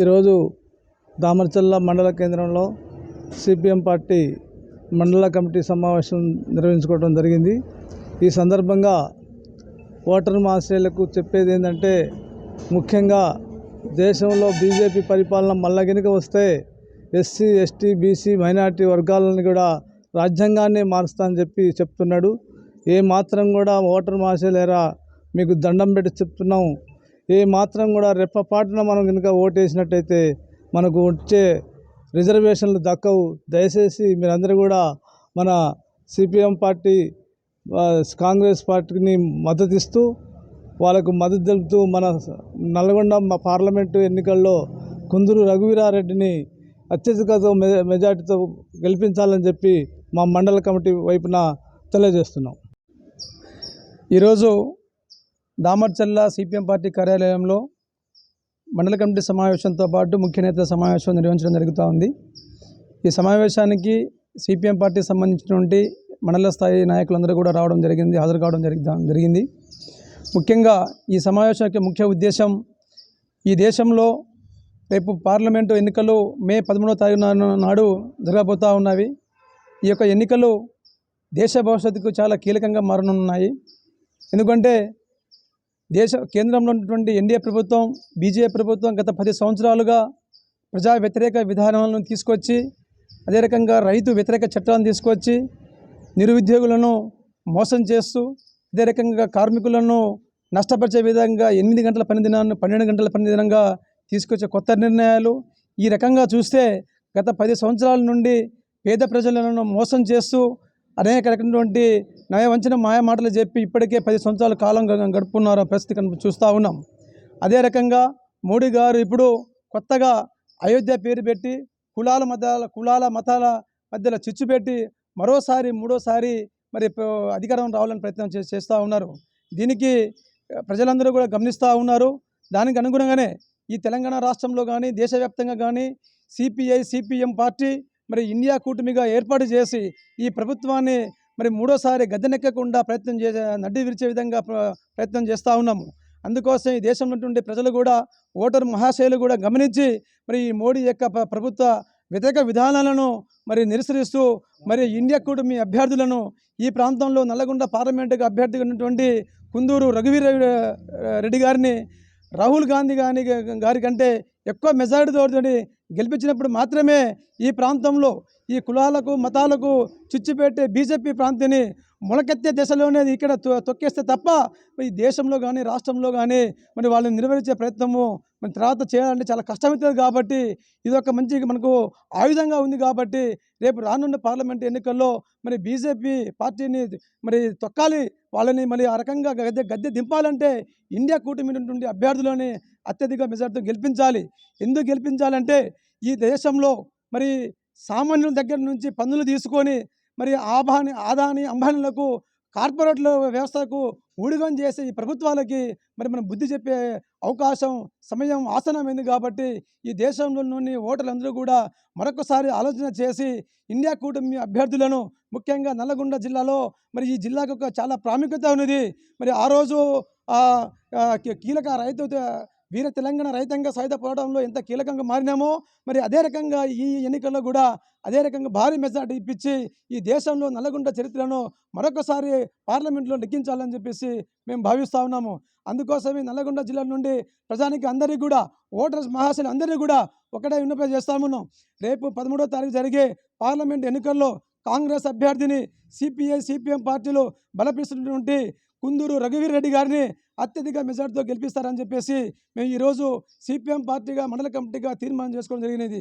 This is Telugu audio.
ఈరోజు దామరచల్ల మండల కేంద్రంలో సిపిఎం పార్టీ మండల కమిటీ సమావేశం నిర్వహించుకోవడం జరిగింది. ఈ సందర్భంగా ఓటర్ మాస్టర్లకు చెప్పేది ఏంటంటే ముఖ్యంగా దేశంలో బీజేపీ పరిపాలన మళ్ళా గనుక వస్తే ఎస్సీ ఎస్టీ బీసీ మైనార్టీ వర్గాలను కూడా రాజ్యాంగాన్ని మారుస్తా అని చెప్పి చెప్తున్నాడు. ఏ మాత్రం కూడా ఓటర్ మాసేలేరా మీకు దండం పెట్టి చెప్తున్నాం. ఏ మాత్రం కూడా రెప్పపాటున మనం కనుక ఓటేసినట్టయితే మనకు వచ్చే రిజర్వేషన్లు దక్కవు. దయచేసి మీరందరూ కూడా మన సిపిఎం పార్టీ కాంగ్రెస్ పార్టీని మద్దతిస్తూ వాళ్ళకు మద్దతు తెలుపుతూ మన నల్గొండ పార్లమెంటు ఎన్నికల్లో కుందూరు రఘువీరారెడ్డిని అత్యధికతో మె మెజార్టీతో గెలిపించాలని చెప్పి మా మండల కమిటీ వైపున తెలియజేస్తున్నాం. ఈరోజు దామర్చల్ల సిపిఎం పార్టీ కార్యాలయంలో మండల కమిటీ సమావేశంతో పాటు ముఖ్య నేతల సమావేశం నిర్వహించడం జరుగుతూ ఉంది. ఈ సమావేశానికి సిపిఎం పార్టీకి సంబంధించినటువంటి మండల స్థాయి నాయకులందరూ కూడా రావడం జరిగింది హాజరు కావడం జరిగి జరిగింది. ముఖ్యంగా ఈ సమావేశం యొక్క ముఖ్య ఉద్దేశం ఈ దేశంలో రేపు పార్లమెంటు ఎన్నికలు మే పదమూడవ తారీఖు నాడు జరగబోతూ ఉన్నవి. ఈ యొక్క ఎన్నికలు దేశ భవిష్యత్తుకు చాలా కీలకంగా మారనున్నాయి. ఎందుకంటే దేశ కేంద్రంలో ఉన్నటువంటి ఎన్డీఏ ప్రభుత్వం బీజేపీ ప్రభుత్వం గత పది సంవత్సరాలుగా ప్రజా వ్యతిరేక విధానాలను తీసుకొచ్చి అదే రకంగా రైతు వ్యతిరేక చట్టాలను తీసుకొచ్చి నిరుద్యోగులను మోసం చేస్తూ అదే రకంగా కార్మికులను నష్టపరిచే విధంగా ఎనిమిది గంటల పని దినాన్ని పన్నెండు గంటల పని దినంగా తీసుకొచ్చే కొత్త నిర్ణయాలు. ఈ రకంగా చూస్తే గత పది సంవత్సరాల నుండి పేద ప్రజలను మోసం చేస్తూ అనేక రకమైనటువంటి నయవంచన మాయ మాటలు చెప్పి ఇప్పటికే పది సంవత్సరాల కాలం గ- పరిస్థితి కనుక చూస్తూ ఉన్నాం. అదే రకంగా మోడీ గారు ఇప్పుడు కొత్తగా అయోధ్య పేరు పెట్టి కులాల మతాల కులాల మతాల మధ్యలో చిచ్చు పెట్టి మరోసారి మూడోసారి మరి అధికారం రావాలని ప్రయత్నం చేస్తూ ఉన్నారు. దీనికి ప్రజలందరూ కూడా గమనిస్తూ ఉన్నారు. దానికి అనుగుణంగానే ఈ తెలంగాణ రాష్ట్రంలో కానీ దేశవ్యాప్తంగా కానీ సిపిఐ సిపిఎం పార్టీ మరి ఇండియా కూటమిగా ఏర్పాటు చేసి ఈ ప్రభుత్వాన్ని మరి మూడోసారి గద్దెనెక్కకుండా ప్రయత్నం చేసే నడ్డి విరిచే విధంగా ప్ర- ప్రయత్నం చేస్తూ ఉన్నాము. అందుకోసం ఈ దేశంలో ఉన్నటువంటి ప్రజలు కూడా ఓటరు మహాశైలు కూడా గమనించి మరి ఈ మోడీ యొక్క ప్రభుత్వ వ్యతిరేక విధానాలను మరి నిరసరిస్తూ మరి ఇండియా కూటమి అభ్యర్థులను ఈ ప్రాంతంలో నల్లగొండ పార్లమెంటుకు అభ్యర్థిగా ఉన్నటువంటి కుందూరు రఘువీర రెడ్డి గారిని రాహుల్ గాంధీ గాని గారి కంటే ఎక్కువ మెజారిటీతో గెలిపించినప్పుడు మాత్రమే ఈ ప్రాంతంలో ఈ కులాలకు మతాలకు చిచ్చుపెట్టే బీజేపీ ప్రాంతిని మొలకెత్తే దశలోనే ఇక్కడ తొ- తొక్కేస్తే తప్ప ఈ దేశంలో కానీ రాష్ట్రంలో కానీ మరి వాళ్ళని నిర్వహించే ప్రయత్నము మన తర్వాత చేయాలంటే చాలా కష్టమవుతుంది కాబట్టి ఇది ఒక మంచి మనకు ఆయుధంగా ఉంది కాబట్టి రేపు రానున్న పార్లమెంట్ ఎన్నికల్లో మరి బీజేపీ పార్టీని మరి తొక్కాలి వాళ్ళని మళ్ళీ ఆ రకంగా గద్దె గద్దె దింపాలంటే ఇండియా కూటమి నుండి అభ్యర్థులని అత్యధిక మెజార్టీతో గెలిపించాలి. ఎందుకు గెలిపించాలంటే ఈ దేశంలో మరి సామాన్యుల దగ్గర నుంచి పన్నులు తీసుకొని మరి ఆభాని ఆదాని అంబానీలకు కార్పొరేట్ల వ్యవస్థకు ఊడిగం చేసే ఈ ప్రభుత్వాలకి మరి మనం బుద్ధి చెప్పే అవకాశం సమయం ఆసనమైంది కాబట్టి ఈ దేశంలోని ఓటర్లందరూ కూడా మరొకసారి ఆలోచన చేసి ఇండియా కూటమి అభ్యర్థులను ముఖ్యంగా నల్లగొండ జిల్లాలో మరి ఈ జిల్లాకు ఒక చాలా ప్రాముఖ్యత ఉన్నది. మరి ఆ రోజు కీలక రైతు వీర తెలంగాణ రైతాంగ సాయుధ పోరాటంలో ఎంత కీలకంగా మారినామో మరి అదే రకంగా ఈ ఎన్నికల్లో కూడా అదే రకంగా భారీ మెజార్టీ ఇప్పించి ఈ దేశంలో నల్లగొండ చరిత్రను మరొకసారి పార్లమెంట్లో లెక్కించాలని చెప్పేసి మేము భావిస్తూ ఉన్నాము. అందుకోసమే నల్లగొండ జిల్లా నుండి ప్రజానికి అందరికీ కూడా ఓటర్స్ మహాశయులు అందరికీ కూడా ఒకటే విన్నపం చేస్తామను రేపు పదమూడో తారీఖు జరిగే పార్లమెంట్ ఎన్నికల్లో కాంగ్రెస్ అభ్యర్థిని సిపిఐ సిపిఎం పార్టీలు బలపిస్తున్నటువంటి కుందూరు రఘువీర్ రెడ్డి గారిని అత్యధిక మెజార్టీతో గెలిపిస్తారని చెప్పేసి మేము ఈరోజు సిపిఎం పార్టీగా మండల కమిటీగా తీర్మానం చేసుకోవడం జరిగినది.